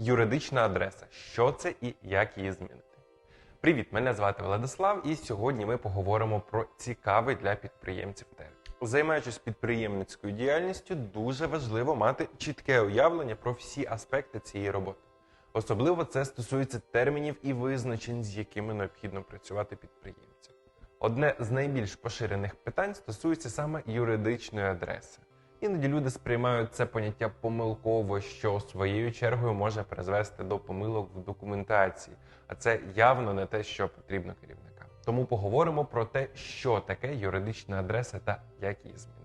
Юридична адреса. Що це і як її змінити? Привіт, мене звати Владислав, і сьогодні ми поговоримо про цікавий для підприємців термін. Займаючись підприємницькою діяльністю, дуже важливо мати чітке уявлення про всі аспекти цієї роботи. Особливо це стосується термінів і визначень, з якими необхідно працювати підприємцям. Одне з найбільш поширених питань стосується саме юридичної адреси. Іноді люди сприймають це поняття помилково, що своєю чергою може призвести до помилок в документації, а це явно не те, що потрібно керівникам. Тому поговоримо про те, що таке юридична адреса та як її змінити.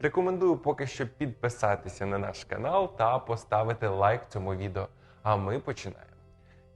Рекомендую поки що підписатися на наш канал та поставити лайк цьому відео. А ми починаємо.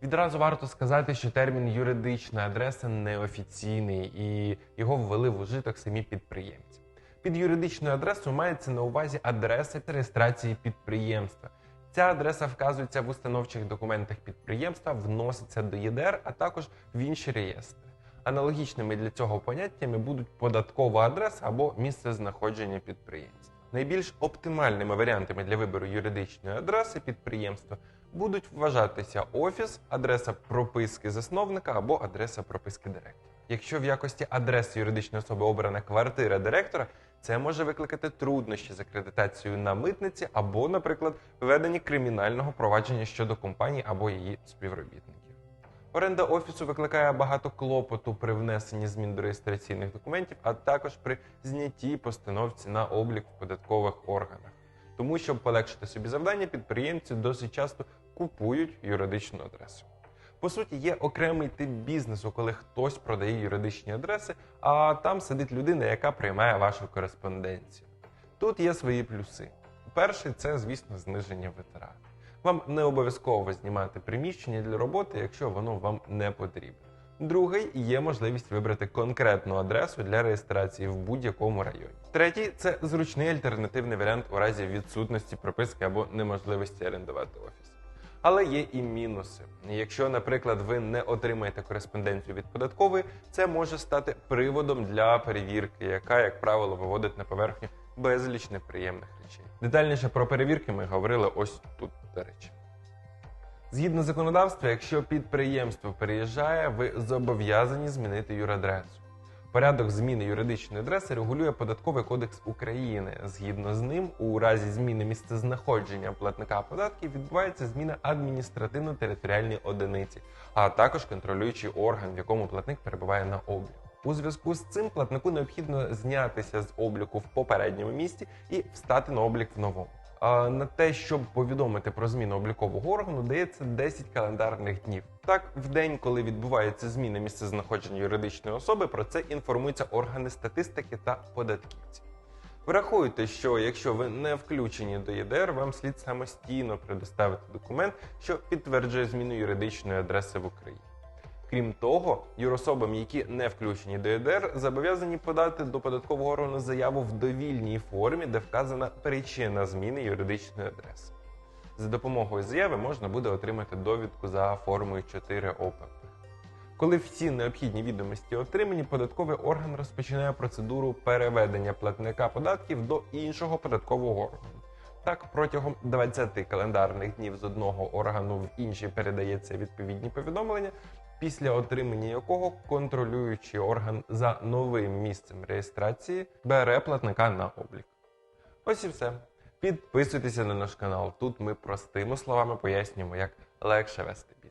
Відразу варто сказати, що термін юридична адреса неофіційний і його ввели в ужиток самі підприємці. Під юридичною адресою мається на увазі адреса реєстрації підприємства. Ця адреса вказується в установчих документах підприємства, вноситься до ЄДР, а також в інші реєстри. Аналогічними для цього поняттями будуть податкова адреса або місце знаходження підприємства. Найбільш оптимальними варіантами для вибору юридичної адреси підприємства будуть вважатися офіс, адреса прописки засновника або адреса прописки директора. Якщо в якості адреси юридичної особи обрана квартира директора, це може викликати труднощі з акредитацією на митниці або, наприклад, веденні кримінального провадження щодо компанії або її співробітників. Оренда офісу викликає багато клопоту при внесенні змін до реєстраційних документів, а також при знятті постановці на облік в податкових органах. Тому, щоб полегшити собі завдання, підприємці досить часто купують юридичну адресу. По суті, є окремий тип бізнесу, коли хтось продає юридичні адреси, а там сидить людина, яка приймає вашу кореспонденцію. Тут є свої плюси. Перший це, звісно, зниження витрат. Вам не обов'язково знімати приміщення для роботи, якщо воно вам не потрібно. Другий є можливість вибрати конкретну адресу для реєстрації в будь-якому районі. Третій це зручний альтернативний варіант у разі відсутності прописки або неможливості орендувати офіс. Але є і мінуси. Якщо, наприклад, ви не отримаєте кореспонденцію від податкової, це може стати приводом для перевірки, яка, як правило, виводить на поверхню безліч неприємних речей. Детальніше про перевірки ми говорили ось тут, до речі. Згідно законодавства, якщо підприємство переїжджає, ви зобов'язані змінити юрадресу. Порядок зміни юридичної адреси регулює Податковий кодекс України. Згідно з ним, у разі зміни місцезнаходження платника податків відбувається зміна адміністративно-територіальної одиниці, а також контролюючий орган, в якому платник перебуває на обліку. У зв'язку з цим платнику необхідно знятися з обліку в попередньому місці і встати на облік в новому. На те, щоб повідомити про зміну облікового органу, дається 10 календарних днів. Так, в день, коли відбувається зміна місцезнаходження юридичної особи, про це інформуються органи статистики та податківці. Врахуйте, що якщо ви не включені до ЄДР, вам слід самостійно предоставити документ, що підтверджує зміну юридичної адреси в Україні. Крім того, юрособам, які не включені до ЄДР, зобов'язані подати до податкового органу заяву в довільній формі, де вказана причина зміни юридичної адреси. За допомогою заяви можна буде отримати довідку за формою 4 ОПП. Коли всі необхідні відомості отримані, податковий орган розпочинає процедуру переведення платника податків до іншого податкового органу. Так, протягом 20 календарних днів з одного органу в інший передається відповідні повідомлення, після отримання якого контролюючий орган за новим місцем реєстрації бере платника на облік. Ось і все. Підписуйтеся на наш канал. Тут ми простими словами пояснюємо, як легше вести.